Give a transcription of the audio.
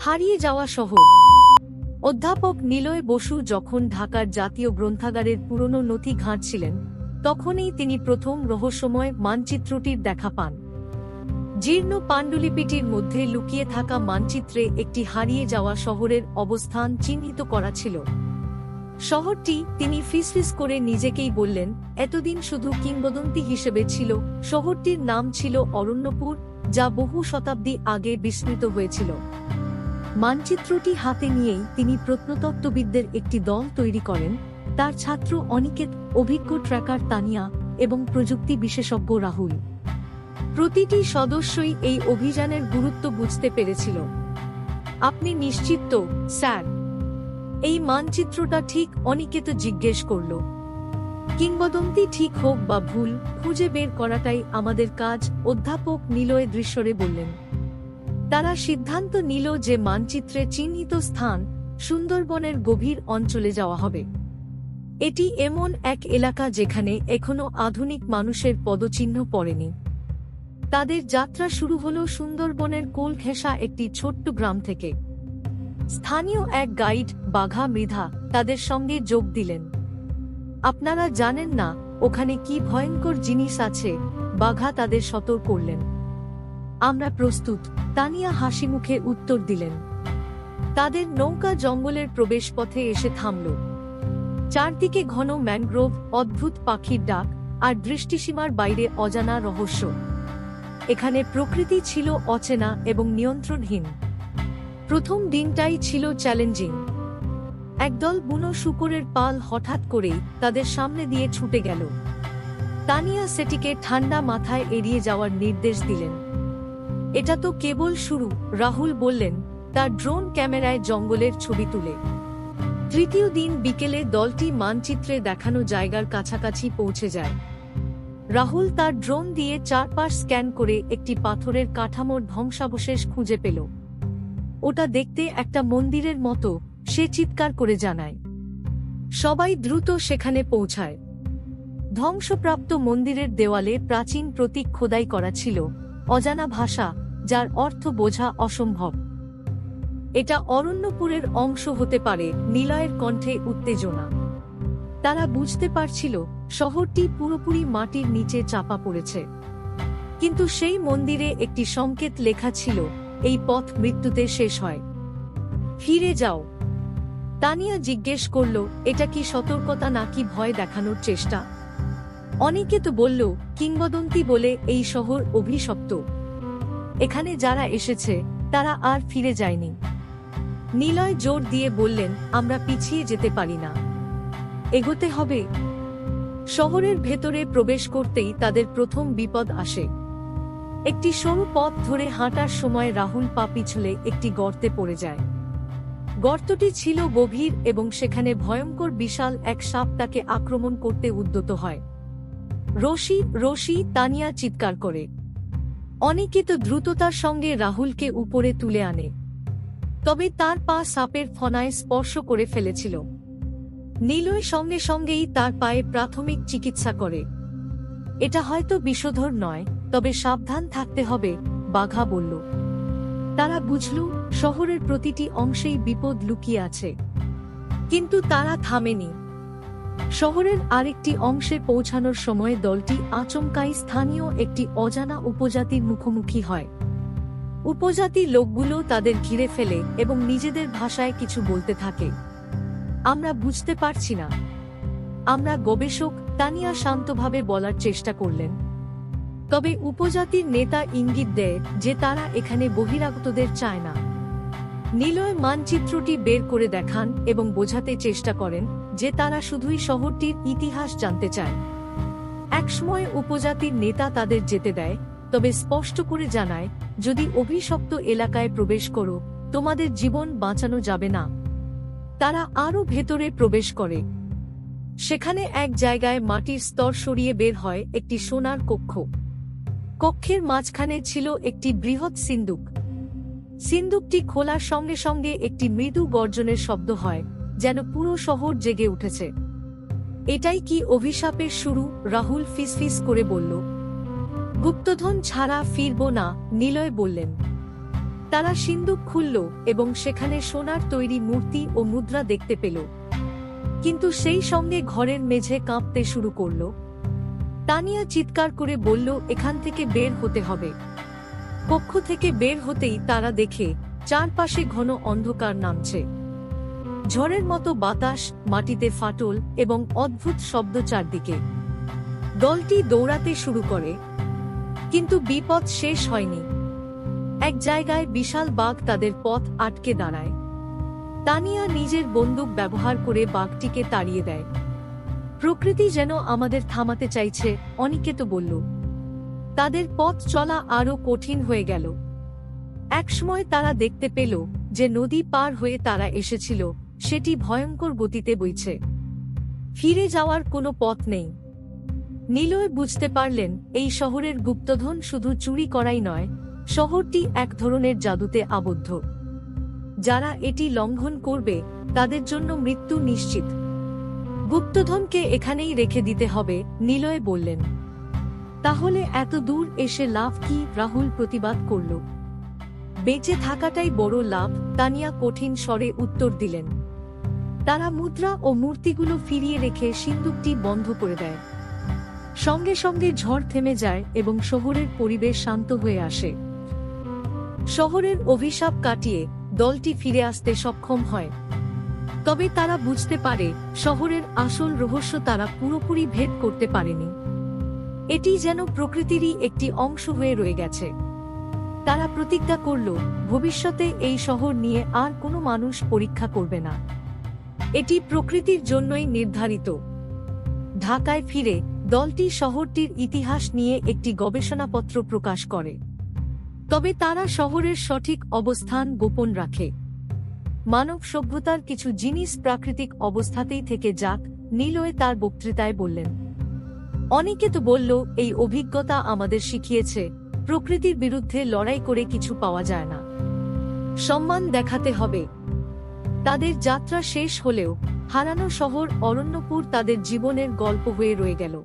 হারিয়ে যাওয়া শহর। অধ্যাপক নিলয় বসু যখন ঢাকার জাতীয় গ্রন্থাগারের পুরনো নথি ঘাঁটছিলেন, তখনই তিনি প্রথম রহস্যময় মানচিত্রটির দেখা পান। জীর্ণ পাণ্ডুলিপিটির মধ্যে লুকিয়ে থাকা মানচিত্রে একটি হারিয়ে যাওয়া শহরের অবস্থান চিহ্নিত করা ছিল। শহরটি তিনি ফিসফিস করে নিজেকেই বললেন, এতদিন শুধু কিংবদন্তি হিসেবে ছিল। শহরটির নাম ছিল অরণ্যপুর, যা বহু শতাব্দী আগে বিস্মৃত হয়েছিল। মানচিত্রটি হাতে নিয়েই তিনি প্রত্নতত্ত্ববিদদের একটি দল তৈরি করেন। তার ছাত্র অনিকেত, অভিজ্ঞ ট্র্যাকার তানিয়া এবং প্রযুক্তি বিশেষজ্ঞ রাহুল। প্রতিটি সদস্যই এই অভিযানের গুরুত্ব বুঝতে পেরেছিল। আপনি নিশ্চিত তো, স্যার? এই মানচিত্রটা ঠিক অনিকেত জিজ্ঞেস করল। কিংবদন্তি ঠিক হোক বা ভুল, খুঁজে বের করাটাই আমাদের কাজ, অধ্যাপক নিলয় দৃশ্যরে বললেন। তারা সিদ্ধান্ত নিল যে মানচিত্রে চিহ্নিত স্থান সুন্দরবনের গভীর অঞ্চলে যাওয়া হবে। এটি এমন এক এলাকা যেখানে এখনও আধুনিক মানুষের পদচিহ্ন পড়েনি। তাদের যাত্রা শুরু হল সুন্দরবনের কোল ঘেঁষা একটি ছোট্ট গ্রাম থেকে। স্থানীয় এক গাইড, বাঘা মৃধা, তাদের সঙ্গে যোগ দিলেন। আপনারা জানেন না ওখানে কি ভয়ঙ্কর জিনিস আছে, বাঘা তাদের সতর্ক করলেন। আমরা প্রস্তুত, তানিয়া হাসি মুখে উত্তর দিলেন। তাদের নৌকা জঙ্গলের প্রবেশপথে এসে থামল। চারদিকে ঘন ম্যানগ্রোভ, অদ্ভুত পাখির ডাক আর দৃষ্টিসীমার বাইরে অজানা রহস্য। এখানে প্রকৃতি ছিল অচেনা এবং নিয়ন্ত্রণহীন। প্রথম দিনটাই ছিল চ্যালেঞ্জিং। একদল বুনো শুকরের পাল হঠাৎ করেই তাদের সামনে দিয়ে ছুটে গেল। তানিয়া সেটিকে ঠান্ডা মাথায় এড়িয়ে যাওয়ার নির্দেশ দিলেন। এটা তো কেবল শুরু, রাহুল বললেন তার ড্রোন ক্যামেরায় জঙ্গলের ছবি তুলে। তৃতীয় দিন বিকেলে দলটি মানচিত্রে দেখানো জায়গার কাছাকাছি পৌঁছে যায়। রাহুল তার ড্রোন দিয়ে চারপাশ স্ক্যান করে একটি পাথরের কাঠামোর ধ্বংসাবশেষ খুঁজে পেল। ওটা দেখতে একটা মন্দিরের মতো, সে চিৎকার করে জানায়। সবাই দ্রুত সেখানে পৌঁছায়। ধ্বংসপ্রাপ্ত মন্দিরের দেওয়ালে প্রাচীন প্রতীক খোদাই করা ছিল, অজানা ভাষা, যার অর্থ বোঝা অসম্ভব। এটা অরণ্যপুরের অংশ হতে পারে, নিলয়ের কণ্ঠে উত্তেজনা। তারা বুঝতে পারছিল, শহরটি পুরোপুরি মাটির নিচে চাপা পড়েছে। কিন্তু সেই মন্দিরে একটি সংকেত লেখা ছিল এই পথ মৃত্যুতে শেষ হয়। ফিরে যাও। তানিয়া জিজ্ঞেস করল, এটা কি সতর্কতা নাকি ভয় দেখানোর চেষ্টা? অনেকে তো বলল, কিংবদন্তি বলে এই শহর অভিশপ্ত। এখানে যারা এসেছে, তারা আর ফিরে যায়নি। নিলয় জোর দিয়ে বললেন, আমরা পিছিয়ে যেতে পারি না। এগোতে হবে। শহরের ভেতরে প্রবেশ করতেই তাদের প্রথম বিপদ আসে। একটি সরু পথ ধরে হাঁটার সময় রাহুল পা পিছলে একটি গর্তে পড়ে যায়। গর্তটি ছিল গভীর এবং সেখানে ভয়ঙ্কর বিশাল এক সাপ তাকে আক্রমণ করতে উদ্যত হয়। রশি রশি, তানিয়া চিৎকার করে। অনেকে তো দ্রুততার সঙ্গে রাহুলকে উপরে তুলে আনে। তবে তার পা সাপের ফনায় স্পর্শ করে ফেলেছিল। নীলয় সঙ্গে সঙ্গেই তার পায়ে প্রাথমিক চিকিৎসা করে। এটা হয়তো বিষধর নয়। তবে সাবধান থাকতে হবে, বাঘা বলল। তারা বুঝল, শহরের প্রতিটি অংশেই বিপদ লুকিয়ে আছে। কিন্তু তারা থামেনি। শহরের আরেকটি অংশে পৌঁছানোর সময় দলটি আচমকাই স্থানীয় একটি অজানা উপজাতির মুখোমুখি হয়। উপজাতি লোকগুলো তাদের ঘিরে ফেলে এবং নিজেদের ভাষায় কিছু বলতে থাকে। আমরা বুঝতে পারছি না। আমরা গবেষক তানিয়া শান্তভাবে বলার চেষ্টা করলেন। তবে উপজাতির নেতা ইঙ্গিত দেয় যে তারা এখানে বহিরাগতদের চায় না। নিলয় মানচিত্রটি বের করে দেখান এবং বোঝাতে চেষ্টা করেন যে তারা শুধুই শহরটির ইতিহাস জানতে চায়। একসময় উপজাতির নেতা তাদের যেতে দেয়, তবে স্পষ্ট করে জানায়, যদি অভিশপ্ত এলাকায় প্রবেশ করো, তোমাদের জীবন বাঁচানো যাবে না। তারা আরও ভেতরে প্রবেশ করে। সেখানে এক জায়গায় মাটির স্তর সরিয়ে বের হয় একটি সোনার কক্ষ। কক্ষের মাঝখানে ছিল একটি বৃহৎ সিন্দুক। সিন্দুকটি খোলার সঙ্গে সঙ্গে একটি মৃদু গর্জনের শব্দ হয়, যেন পুরো শহর জেগে উঠেছে। এটাই কি অভিশাপের শুরু? রাহুল ফিসফিস করে বলল। গুপ্তধন ছাড়া ফিরব না, নিলয় বললেন। তারা সিন্দুক খুলল এবং সেখানে সোনার তৈরি মূর্তি ও মুদ্রা দেখতে পেল। কিন্তু সেই সঙ্গে ঘরের মেঝে কাঁপতে শুরু করল। তানিয়া চিৎকার করে বলল, এখান থেকে বের হতে হবে। কক্ষ থেকে বের হতেই তারা দেখে চারপাশে ঘন অন্ধকার নামছে। ঝড়ের মতো বাতাস, মাটিতে ফাটল এবং অদ্ভুত শব্দ চারদিকে। দলটি দৌড়াতে শুরু করে, কিন্তু বিপদ শেষ হয়নি। এক জায়গায় বিশাল বাঘ তাদের পথ আটকে দাঁড়ায়। তানিয়া নিজের বন্দুক ব্যবহার করে বাঘটিকে তাড়িয়ে দেয়। প্রকৃতি যেন আমাদের থামাতে চাইছে, অনেকে তো বলল। তাদের পথ চলা আরও কঠিন হয়ে গেল। একসময় তারা দেখতে পেল যে নদী পার হয়ে তারা এসেছিল, সেটি ভয়ঙ্কর গতিতে বইছে। ফিরে যাওয়ার কোনো পথ নেই। নিলয় বুঝতে পারলেন, এই শহরের গুপ্তধন শুধু চুরি করাই নয়, শহরটি এক ধরনের জাদুতে আবদ্ধ। যারা এটি লঙ্ঘন করবে, তাদের জন্য মৃত্যু নিশ্চিত। গুপ্তধনকে এখানেই রেখে দিতে হবে, নিলয় বললেন। তাহলে এত দূর এসে লাভ কি? রাহুল প্রতিবাদ করল। বেঁচে থাকাটাই বড় লাভ, তানিয়া কঠিন স্বরে উত্তর দিলেন। তারা মুদ্রা ও মূর্তিগুলো ফিরিয়ে রেখে সিন্দুকটি বন্ধ করে দেয়। সঙ্গে সঙ্গে ঝড় থেমে যায় এবং শহরের পরিবেশ শান্ত হয়ে আসে। শহরের অভিশাপ কাটিয়ে দলটি ফিরে আসতে সক্ষম হয়। তবে তারা বুঝতে পারে, শহরের আসল রহস্য তারা পুরোপুরি ভেদ করতে পারেনি। এটি যেন প্রকৃতিরই একটি অংশ হয়ে রয়ে গেছে। তারা প্রতিজ্ঞা করল, ভবিষ্যতে এই শহর নিয়ে আর কোনো মানুষ পরীক্ষা করবে না। এটি প্রকৃতির জন্যই নির্ধারিত। ঢাকায় ফিরে, দলটি শহরটির ইতিহাস নিয়ে একটি গবেষণাপত্র প্রকাশ করে। তবে তারা শহরের সঠিক অবস্থান গোপন রাখে। মানব সভ্যতার কিছু জিনিস প্রাকৃতিক অবস্থাতেই থেকে যাক, নীলয় তার বক্তৃতায় বললেন। অনেকে তো বলল, এই অভিজ্ঞতা আমাদের শিখিয়েছে, প্রকৃতির বিরুদ্ধে লড়াই করে কিছু পাওয়া যায় না। সম্মান দেখাতে হবে। তাদের যাত্রা শেষ হলেও, হারানো শহর অরণ্যপুর তাদের জীবনের গল্প হয়ে রয়ে গেল।